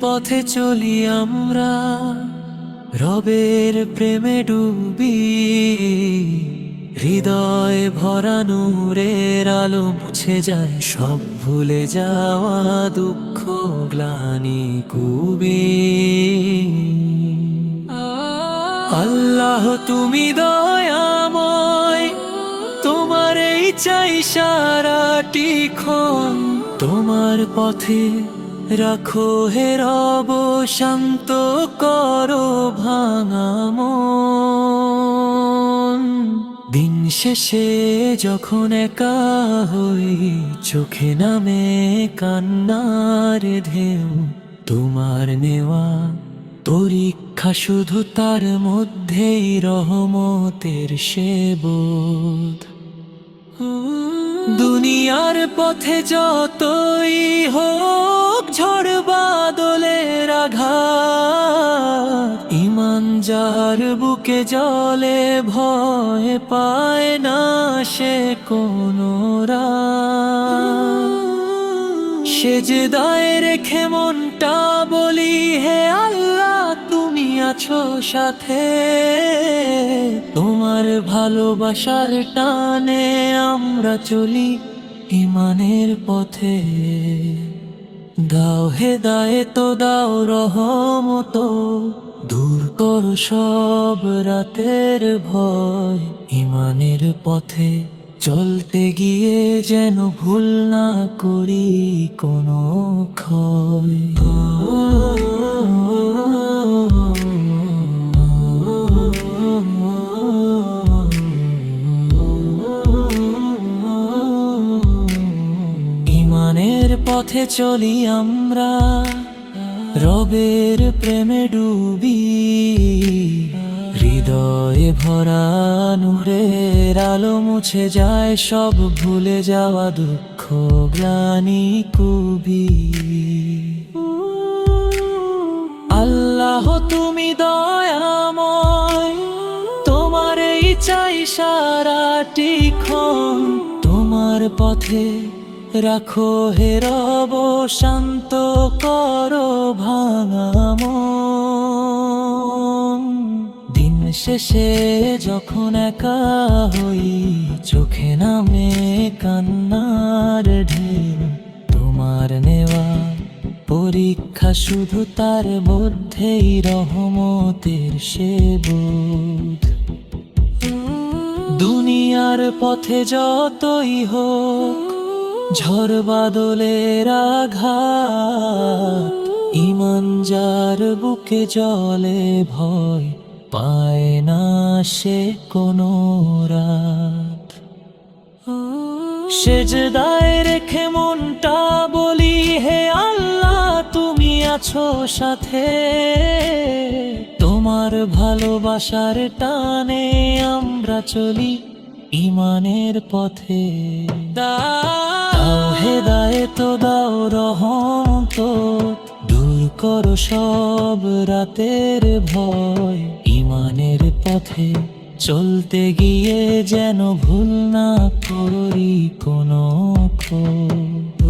পথে চলি আমরা, রবের প্রেমে ডুবি। হৃদয় ভরা নূরের আলো মুছে যায়, সব ভুলে যাওয়া দুঃখ, গ্লানি কুবি। আল্লাহ, তুমি দয়াময়, তোমার এই চাই সারাটি ক্ষণ, তোমার পথে রাখো হে রব, শান্ত করো ভাঙা মন। দিন শেষে যখন একা হই, চোখে নামে কান্নার ঢেউ। তোমার নেওয়া পরীক্ষা শুধু তার মধ্যেই রহমতের সেবোধ দুনিয়ার পথে যতই হোক যার বুকে জলে ভয় পায় না সে কোনো সে যে দায় রেখে মনটা বলি, হে আল্লাহ, তুমি আছো সাথে। তোমার ভালোবাসার টানে আমরা চলি ইমানের পথে। দাও হে দায়ে তো দাও রহমত দূর কর সব রাতের ভয়, ইমানের পথে চলতে গিয়ে যেন ভুল না করি কোনো ক্ষয়। ইমানের পথে চলি আমরা। রবের প্রেমে ডুবি, হৃদয়ে ভরা নূরের আলো মুছে যায় সব ভুলে যাওয়া দুঃখ, গ্লানি, কুবি। আল্লাহ, তুমি দয়াময়, তোমার এই চাই সারাটি ক্ষণ, তোমার পথে রাখো হে রব, শান্ত করো ভাঙাম দিন শেষে যখন একা হই, চোখে নামে কান্নার ঢেউ তোমার নেওয়া পরীক্ষা শুধু তার মধ্যেই রহমতের সে বোধ। দুনিয়ার পথে যতই হোক ঝড় বাদলের আঘাত ইমান যার বুকে জলে ভয়, পায় না সে কোনো রাত। সেজদায় রেখে মনটা বলি, হে আল্লাহ, তুমি আছো সাথে। তোমার ভালোবাসার টানে আমরা চলি, ইমানের পথে। দাও হেদায়ে তো দাও রহমত, দূর করো সব রাতের ভয় ইমানের পথে চলতে গিয়ে যেন ভুল না করি কোনো ক্ষয়।